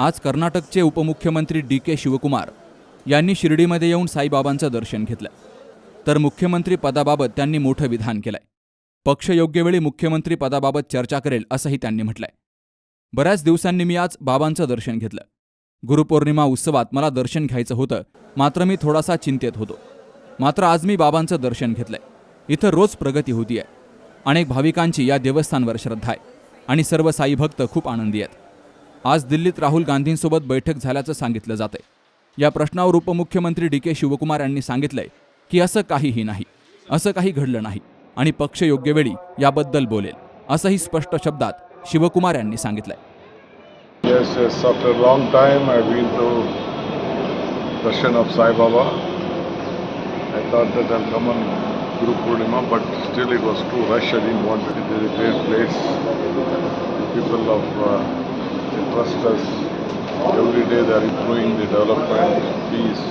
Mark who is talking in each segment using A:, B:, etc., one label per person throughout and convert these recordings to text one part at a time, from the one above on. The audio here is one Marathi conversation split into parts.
A: आज कर्नाटकचे उपमुख्यमंत्री डी के शिवकुमार यांनी शिर्डीमध्ये येऊन साईबाबांचं दर्शन घेतलं. तर मुख्यमंत्री पदाबाबत त्यांनी मोठं विधान केलंय. पक्ष योग्य वेळी मुख्यमंत्री पदाबाबत चर्चा करेल असंही त्यांनी म्हटलंय. बऱ्याच दिवसांनी मी आज बाबांचं दर्शन घेतलं. गुरुपौर्णिमा उत्सवात मला दर्शन घ्यायचं होतं मात्र मी थोडासा चिंतेत होतो. मात्र आज मी बाबांचं दर्शन घेतलंय. इथं रोज प्रगती होती आहे अनेक भाविकांची या देवस्थानवर श्रद्धा आहे आणि सर्व साई भक्त खूप आनंदी आहेत. आज दिल्लीत राहुल गांधींसोबत बैठक झाल्याचं सांगितलं जातं आहे या प्रश्नावर उपमुख्यमंत्री डी के शिवकुमार यांनी सांगितलंय की असं काहीही नाही असं काही घडलं नाही आणि पक्ष योग्य वेळी याबद्दल बोलेल असंही स्पष्ट शब्दात शिवकुमार यांनी
B: सांगितलं आहे yes yes of long drive my win to darshan of Saibaba but वस्तु trust us. Every day they are improving the development, peace,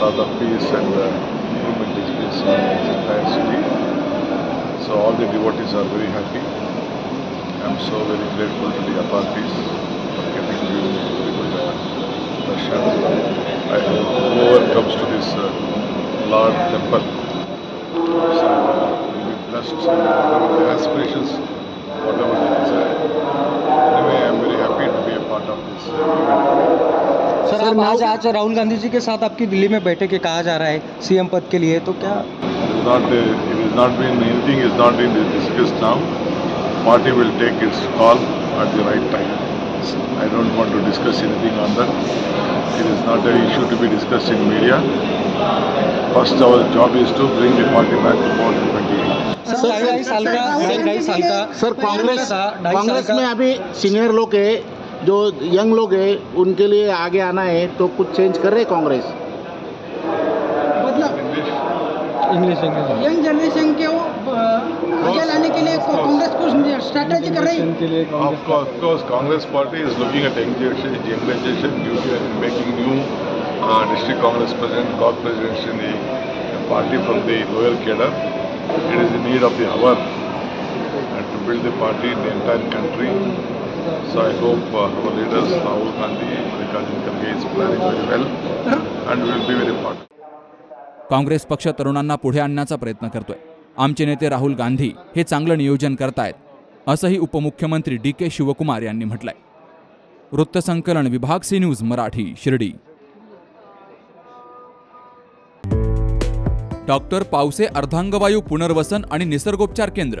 B: lot of peace and uh, improvement is seen in the entire city. So all the devotees are very happy. I'm so very grateful to the authorities for the very good uh, darshan. I hope whoever comes to this uh, Lord temple so, will be blessed in
C: आप आज आज राहुल गांधी जी के साथ आपकी दिल्ली में बैठक है कहा जा रहा है सीएम पद के लिए तो क्या
B: not, uh, it is not been, anything is not been discussed now. Party will take its call at the right time. I don't want to discuss anything on that. It is not an issue to be discussed in media. First, our job is to bring the party back to power in 28.
C: Sir ढाई साल का का
D: सर कांग्रेस कांग्रेस
C: का-
D: में अभी सीनियर लोग है जो यंग लोग हैं उनके लिए आगे आना है तो कुछ चेंज कर रहे कांग्रेस?
E: मतलब
C: इंग्लिश
E: यंग जनरेशन के वो आगे लाने के लिए कांग्रेस कुछ स्ट्रैटेजी कर रही है?
B: Of course Congress party is looking at youngalisation due to making new district Congress president corp president in the party from the lower cadre it is the need of the hour to build the party in the entire country So I hope uh, our leaders, Rahul Gandhi, Mallikarjun Kharge is planning very well and will be very important.
A: Congress पक्ष तरुणांना पुढे आणण्याचा प्रयत्न करतोय. आमचे नेते राहुल गांधी हे चांगलं नियोजन करतायत असंही उपमुख्यमंत्री डी के शिवकुमार यांनी म्हटलंय. वृत्तसंकलन विभाग C news Marathi Shirdi. Doctor Pawase अर्धांगवायू पुनर्वसन आणि निसर्गोपचार केंद्र.